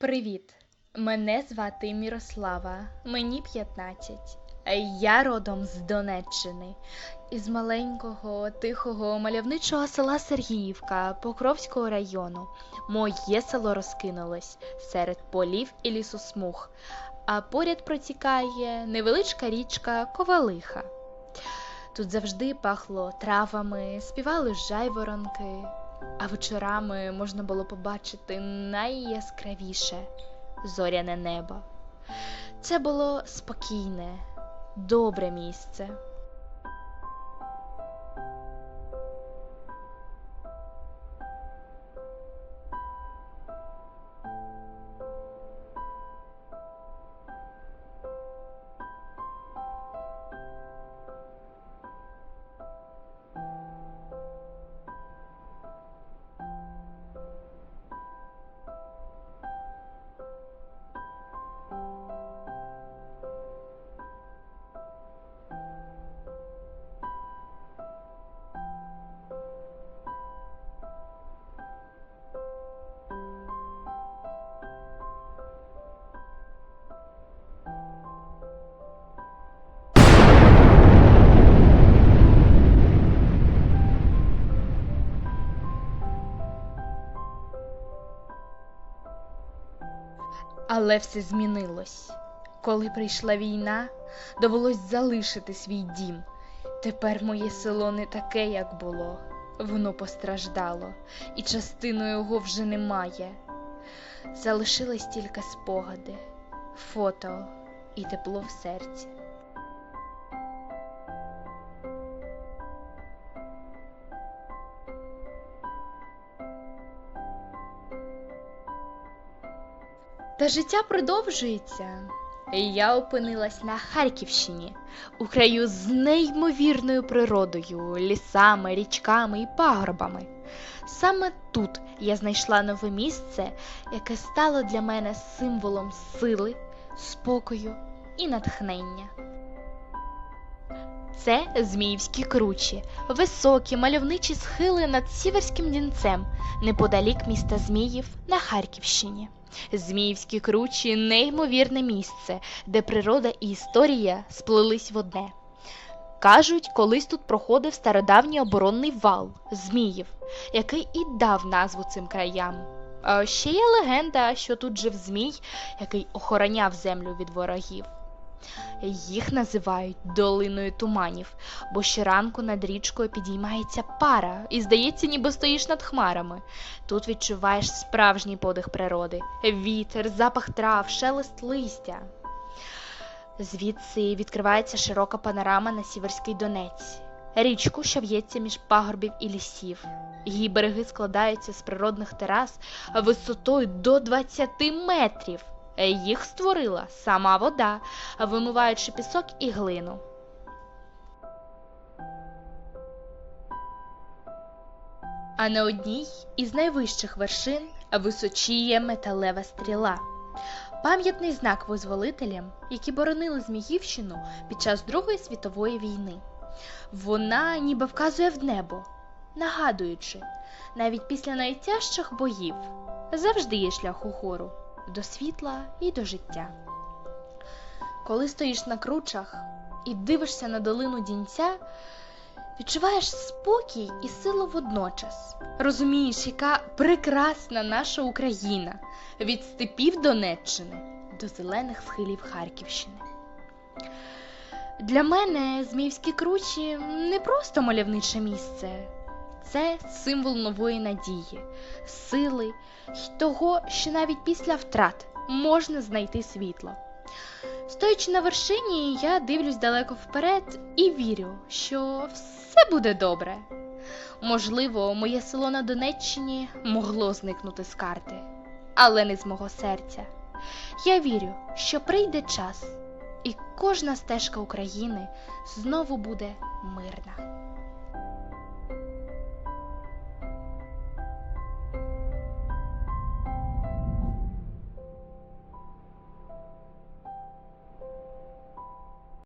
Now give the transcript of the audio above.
Привіт! Мене звати Мірослава, мені 15. Я родом з Донеччини, із маленького, тихого, мальовничого села Сергіївка Покровського району. Моє село розкинулось серед полів і лісосмуг, а поряд протікає невеличка річка Ковалиха. Тут завжди пахло травами, співали жайворонки, а вечорами можна було побачити найяскравіше зоряне небо. Це було спокійне, добре місце. Але все змінилось. Коли прийшла війна, довелось залишити свій дім. Тепер моє село не таке, як було. Воно постраждало, і частину його вже немає. Залишились тільки спогади, фото і тепло в серці. Та життя продовжується. Я опинилась на Харківщині, у краю з неймовірною природою, лісами, річками і пагорбами. Саме тут я знайшла нове місце, яке стало для мене символом сили, спокою і натхнення. Це Зміївські кручі, високі мальовничі схили над Сіверським Дінцем, неподалік міста Зміїв на Харківщині. Зміївські кручі неймовірне місце, де природа і історія сплелись в одне. Кажуть, колись тут проходив стародавній оборонний вал Зміїв, який і дав назву цим краям. Ще є легенда, що тут жив Змій, який охороняв землю від ворогів. Їх називають долиною туманів, бо щоранку над річкою підіймається пара, і здається, ніби стоїш над хмарами. Тут відчуваєш справжній подих природи, вітер, запах трав, шелест листя. Звідси відкривається широка панорама на Сіверський Донець, річку, що в'ється між пагорбів і лісів. Її береги складаються з природних терас висотою до 20 метрів. Їх створила сама вода, вимиваючи пісок і глину. А на одній із найвищих вершин височіє металева стріла. Пам'ятний знак визволителям, які боронили Зміївщину під час Другої світової війни. Вона ніби вказує в небо, нагадуючи, навіть після найтяжчих боїв завжди є шлях угору до світла і до життя. Коли стоїш на кручах і дивишся на долину дінця, відчуваєш спокій і силу водночас. Розумієш, яка прекрасна наша Україна від степів Донеччини до зелених схилів Харківщини. Для мене Зміївські кручі не просто мальовниче місце, це символ нової надії, сили й того, що навіть після втрат можна знайти світло. Стоячи на вершині, я дивлюсь далеко вперед і вірю, що все буде добре. Можливо, моє село на Донеччині могло зникнути з карти, але не з мого серця. Я вірю, що прийде час, і кожна стежка України знову буде мирна.